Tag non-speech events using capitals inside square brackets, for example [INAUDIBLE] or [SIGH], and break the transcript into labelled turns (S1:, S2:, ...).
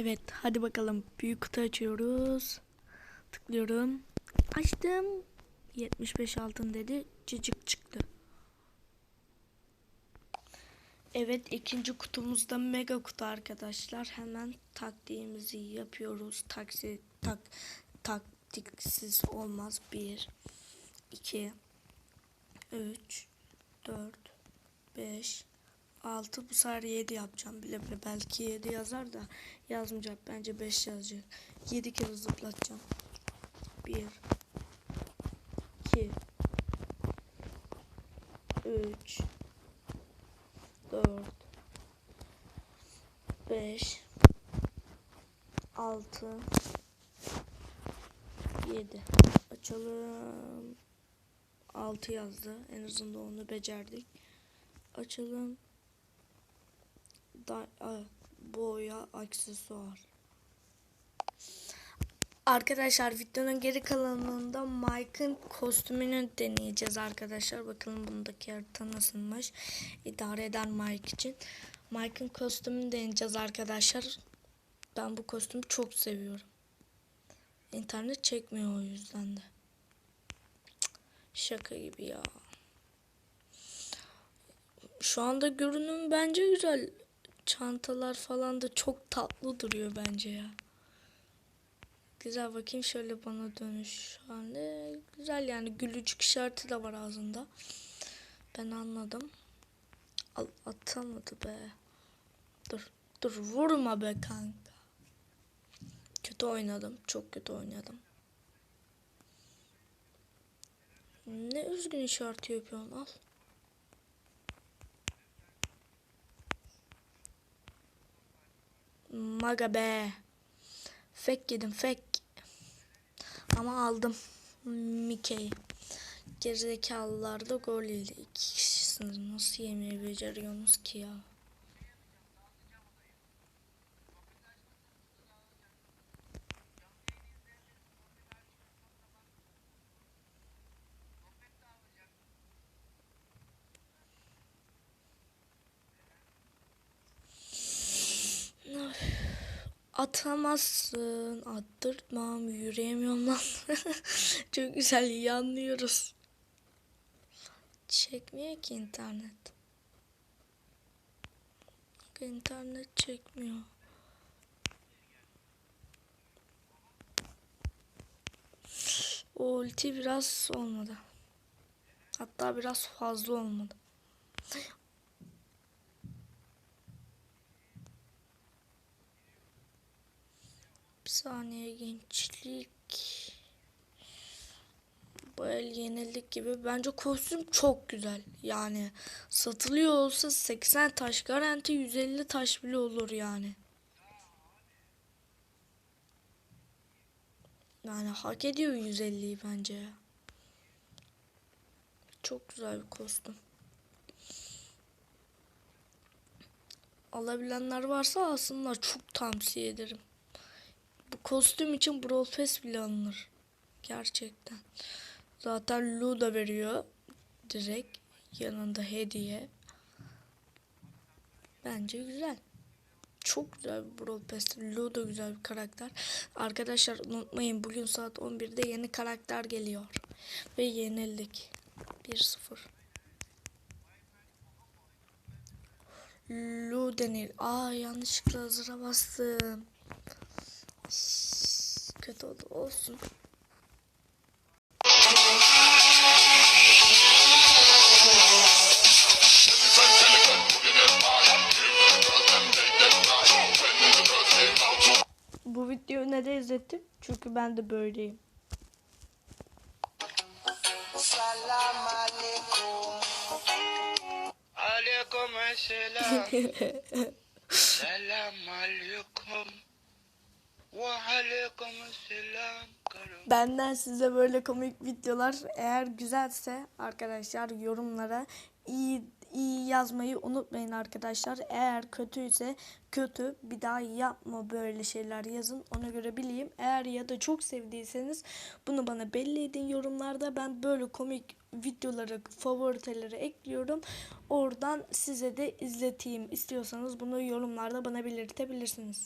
S1: Evet hadi bakalım büyük kutu açıyoruz. Tıklıyorum. Açtım. 75 altın dedi. Cicik çıktı. Evet ikinci kutumuzda mega kutu arkadaşlar. Hemen taktiğimizi yapıyoruz. Taksi tak taktiksiz olmaz. 1 2 3 4 5 6 bu sefer 7 yapacağım. Bile bile belki 7 yazar da yazmayacak. Bence 5 yazacak. 7 kere zıplatacağım. 1 2 3 4 5 6 7 açalım. 6 yazdı. En azından onu becerdik. Açalım da, a, boya aksesuar. Arkadaşlar videonun geri kalanında Mike'ın kostümünü deneyeceğiz arkadaşlar. Bakalım bundaki harita nasılmış. İdare eden Mike için. Mike'ın kostümünü deneyeceğiz arkadaşlar. Ben bu kostümü çok seviyorum. İnternet çekmiyor o yüzden de. Şaka gibi ya. Şu anda görünüm bence güzel. Çantalar falan da çok tatlı duruyor bence ya. Güzel bakayım şöyle bana dönüş hali. Güzel yani gülücük işareti de var ağzında. Ben anladım. Al, atamadı be. Dur. Dur vurma be kanka. Kötü oynadım. Çok kötü oynadım. Ne üzgün işareti yapıyorsun al. Maga be. Fek yedim fek. Ama aldım. Mickey. Gerizekalılar da gol yedi. İki kişisiniz. Nasıl yemeği beceriyorsunuz ki ya? Atamazsın. Attırtmam. Yürüyemiyorum lan. [LAUGHS] Çok güzel yanlıyoruz. Çekmiyor ki internet. İnternet çekmiyor. O ulti biraz olmadı. Hatta biraz fazla olmadı. Saniye gençlik. Bu el yenildik gibi. Bence kostüm çok güzel. Yani satılıyor olsa 80 taş garanti 150 taş bile olur yani. Yani hak ediyor 150'yi bence ya. Çok güzel bir kostüm. Alabilenler varsa alsınlar. Çok tavsiye ederim. Bu kostüm için Brawl Pass bile alınır. Gerçekten. Zaten Lu da veriyor. Direkt yanında hediye. Bence güzel. Çok güzel bir Brawl Pass. Lu da güzel bir karakter. Arkadaşlar unutmayın bugün saat 11'de yeni karakter geliyor. Ve yenildik. 1-0. Lu denir. Aa yanlışlıkla hazıra bastım. Kötü oldu olsun. Bu videoyu neden izlettim? Çünkü ben de böyleyim.
S2: Salam alaikum. [LAUGHS]
S3: Alaikum selam. selam alaikum. Ve alaikum selam. karım.
S1: Benden size böyle komik videolar eğer güzelse arkadaşlar yorumlara iyi iyi yazmayı unutmayın arkadaşlar. Eğer kötüyse kötü bir daha yapma böyle şeyler yazın. Ona göre bileyim. Eğer ya da çok sevdiyseniz bunu bana belli edin yorumlarda. Ben böyle komik videoları favoritelere ekliyorum. Oradan size de izleteyim. İstiyorsanız bunu yorumlarda bana belirtebilirsiniz.